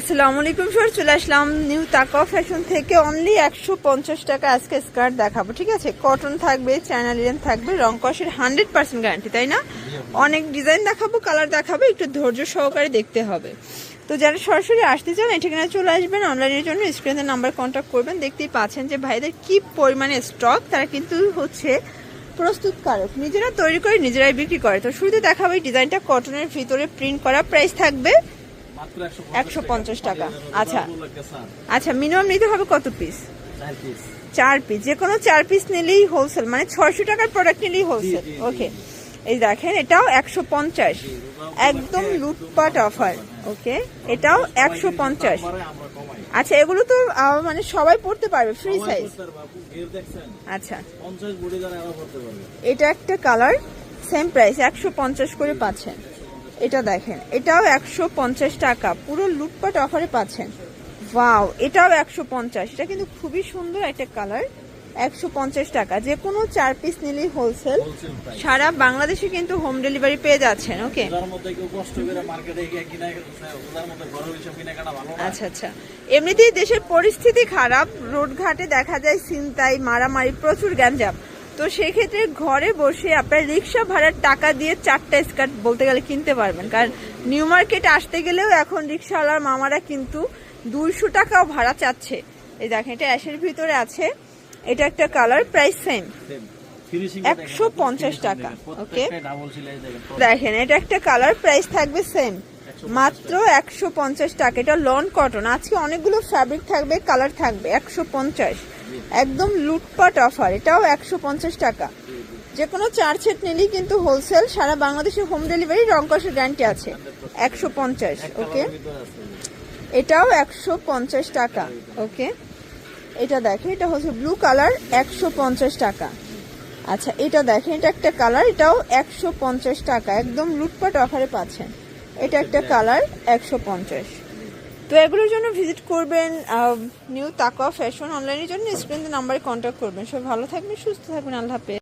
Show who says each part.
Speaker 1: আসসালামু আলাইকুম স্যার চলে আসলাম নিউ তাকা ফ্যাশন থেকে। অনলি একশো পঞ্চাশ টাকা আজকে স্কার্ট দেখাবো, ঠিক আছে? কটন থাকবে চায়না থাকবে, রং কষের হান্ড্রেড পার্সেন্ট গ্যারান্টি তাই না? অনেক ডিজাইন দেখাবো কালার দেখাবো, একটু ধৈর্য সহকারে দেখতে হবে। তো যারা সরাসরি আসতে চান এই ঠিকানা চলে আসবেন অনলাইনের জন্য স্ক্রিনের নাম্বার কন্ট্যাক্ট করবেন। দেখতেই পাচ্ছেন যে ভাইদের কি পরিমাণে স্টক তারা কিন্তু হচ্ছে প্রস্তুতকারক, নিজেরা তৈরি করে নিজেরাই বিক্রি করে। তো শুরুতে দেখাবো এই ডিজাইনটা কটনের ভিতরে প্রিন্ট করা প্রাইস থাকবে
Speaker 2: মাত্র
Speaker 1: 150 টাকা। আচ্ছা।
Speaker 2: আচ্ছা
Speaker 1: মিনিমাম নিতে হবে কত পিস চার পিস যে কোনো চার পিস নিলেই হোলসেল মানে ছয়শো টাকার প্রোডাক্ট নিলেই হোলসেল ওকে এই দেখেন এটাও একশো পঞ্চাশ। একদম লুটপাট অফার ওকে এটাও একশো পঞ্চাশ। আচ্ছা এগুলো তো মানে সবাই পড়তে পারবে ফ্রি সাইজ আচ্ছা।
Speaker 2: 50 বডি দ্বারা আবার করতে পারবে।
Speaker 1: এটা একটা কালার সেম প্রাইস একশো পঞ্চাশ করে পাচ্ছেন। এটা দেখেন এটাও একশো পঞ্চাশ টাকা। পুরো লুটপাট অফারে পাচ্ছেন। ওয়াও এটাও একশো পঞ্চাশ। এটা কিন্তু খুবই সুন্দর একটা কালার একশো পঞ্চাশ টাকা। যে কোনো চার পিস নিলেই হোলসেল সারা বাংলাদেশে কিন্তু হোম ডেলিভারি পেয়ে যাচ্ছেন ওকে আচ্ছা আচ্ছা। এমনিতেই দেশের পরিস্থিতি খারাপ। রোড ঘাটে দেখা যায় ছিনতাই মারামারি প্রচুর গ্যাঞ্জাম। তো সেক্ষেত্রে ঘরে বসে আপনার রিক্সা ভাড়ার টাকা দিয়ে চারটা স্কার্ট বলতে গেলে কিনতে পারবেন। কারণ নিউ মার্কেট আসতে গেলেও এখন রিক্সাওয়ালার মামারা কিন্তু দুইশো টাকাও ভাড়া চাচ্ছে। এই দেখেন এটা অ্যাশের ভিতরে আছে। এটা একটা কালার প্রাইস সেম।
Speaker 2: একশো
Speaker 1: পঞ্চাশ টাকা,
Speaker 2: ওকে? দেখেন
Speaker 1: এটা একটা কালার প্রাইস থাকবে সেম। মাত্র একশো পঞ্চাশ টাকা। এটা লন কটন। আজকে অনেকগুলো ফ্যাব্রিক থাকবে কালার থাকবে একশো পঞ্চাশ। একদম লুটপাট অফার এটাও একশো পঞ্চাশ টাকা। যে কোনো চার সেট নিলেই কিন্তু হোলসেল সারা বাংলাদেশে হোম ডেলিভারি রং কষের গ্যারান্টি আছে। একশো পঞ্চাশ ওকে এটাও একশো পঞ্চাশ টাকা ওকে এটা দেখে এটা হচ্ছে ব্লু কালার একশো পঞ্চাশ টাকা। আচ্ছা এটা দেখেন এটা একটা কালার এটাও একশো পঞ্চাশ টাকা। একদম লুটপাট অফারে পাচ্ছেন। এটা একটা কালার, একশো পঞ্চাশ। তো এগুলোর জন্য ভিজিট করবেন নিউ তাকা ফ্যাশন অনলাইনের জন্য স্ক্রিনে নাম্বারে কন্ট্যাক্ট করবেন। সব ভালো থাকবেন, সুস্থ থাকবেন, আল্লাহ হাফেজ।